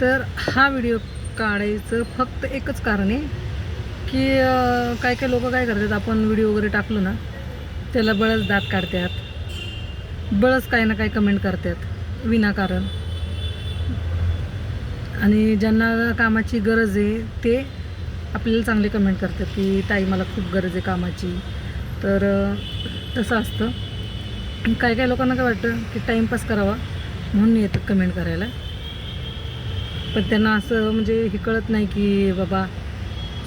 तर हा व्हिडिओ काढायचं फक्त एकच कारण आहे की काय काय लोक काय करतात आपण व्हिडिओ वगैरे टाकलो ना त्याला बळच दात काढतात. बळच काही ना काही कमेंट करतात विनाकारण. आणि ज्यांना कामाची गरज आहे ते आपल्याला चांगले कमेंट करतात की ताई मला खूप गरज आहे कामाची. तर तसं असतं. काय काय लोकांना काय वाटतं की टाईमपास करावा. म्हणून येतं कमेंट करायला. पण त्यांना असं म्हणजे हे कळत नाही की बाबा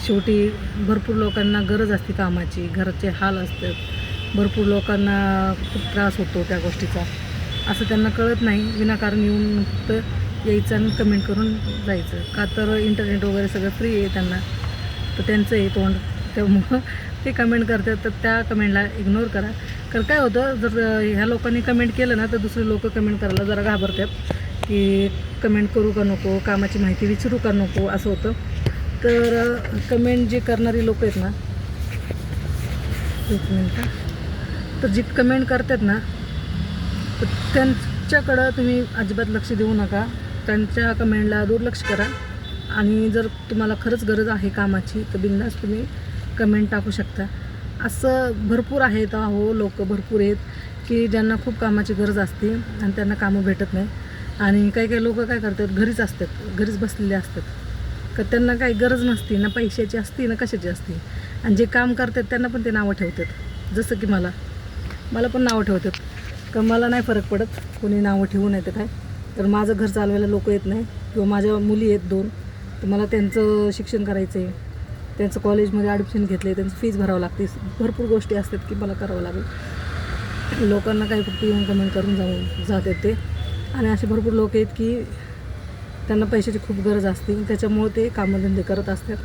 शेवटी भरपूर लोकांना गरज असते कामाची घराचे हाल असतात. भरपूर लोकांना खूप त्रास होतो त्या गोष्टीचा. असं त्यांना कळत नाही. विनाकारण येऊन फक्त यायचं आणि कमेंट करून जायचं. का तर इंटरनेट वगैरे सगळं फ्री आहे त्यांना. तर त्यांचं आहे तोंड. त्यामुळं ते कमेंट करतात तर त्या कमेंटला इग्नोर करा. कारण काय होतं जर ह्या लोकांनी कमेंट केलं ना तर दुसरे लोक कमेंट करायला जरा घाबरतात. की कमेंट करू का नको कामाची माहिती विचारू का नको असं होतं. तर कमेंट जे करणारी लोक आहेत ना एक मिनटं तर जी कमेंट करतात ना तर त्यांच्याकडं तुम्ही अजिबात लक्ष देऊ नका. त्यांच्या कमेंटला दुर्लक्ष करा. आणि जर तुम्हाला खरंच गरज आहे कामाची तर बिंदास तुम्ही कमेंट टाकू शकता. असं भरपूर आहेत हो लोक भरपूर आहेत की ज्यांना खूप कामाची गरज असते आणि त्यांना कामं भेटत नाही. आणि काही काही लोक काय करतात घरीच असतात घरीच बसलेले असतात. का त्यांना काही गरज नसते ना पैशाची असते ना कशाची असते. आणि जे काम करतात त्यांना पण ते नावं ठेवतात. जसं की मला. मला पण नावं ठेवतात. का मला नाही फरक पडत कोणी नावं ठेवू नाही तर काय. तर माझं घर चालवायला लोक येत नाही. किंवा माझ्या मुली आहेत दोन. तर मला त्यांचं शिक्षण करायचं आहे त्यांचं कॉलेजमध्ये ॲडमिशन घेतलं आहे त्यांचं फीज भरावं लागते. भरपूर गोष्टी असतात की मला करावं लागेल. लोकांना काही फक्त येऊन कमेंट करून जाऊन जातात ते. आणि असे भरपूर लोक आहेत की त्यांना पैशाची खूप गरज असते. त्याच्यामुळे ते कामधंदे करत असतात.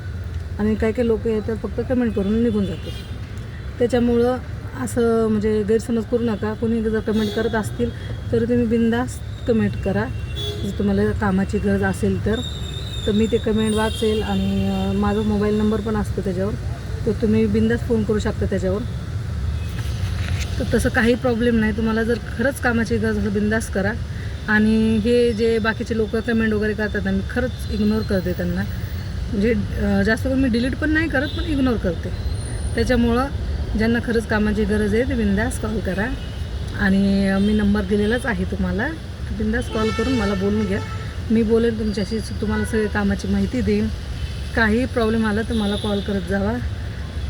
आणि काही काही लोक येतात फक्त कमेंट करून निघून जातात. त्याच्यामुळं असं म्हणजे गैरसमज करू नका. कोणी जर कमेंट करत असतील तर तुम्ही बिंदास कमेंट करा. जर तुम्हाला कामाची गरज असेल तर. तर मी ते कमेंट वाचेल आणि माझा मोबाईल नंबर पण असतो त्याच्यावर. तर तुम्ही बिंदास फोन करू शकता त्याच्यावर. तर तसं काही प्रॉब्लेम नाही. तुम्हाला जर खरंच कामाची गरज असेल बिंदास करा. आणि हे जे बाकीचे लोक कमेंट वगैरे करतात ना मी खरंच इग्नोर करते त्यांना. म्हणजे जास्त करून मी डिलीट पण नाही करत पण इग्नोर करते. त्याच्यामुळं ज्यांना खरंच कामाची गरज आहे ते बिंदास कॉल करा. आणि मी नंबर दिलेलाच आहे तुम्हाला. बिंदास कॉल करून मला बोलून घ्या. मी बोलेन तुमच्याशी तुम्हाला सगळे कामाची माहिती देईन. काही प्रॉब्लेम आला तर मला कॉल करत जावा.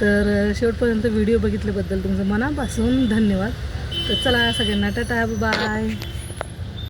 तर शेवटपर्यंत व्हिडिओ बघितल्याबद्दल तुमचं मनापासून धन्यवाद. तर चला सगळ्यांना टाटा बाय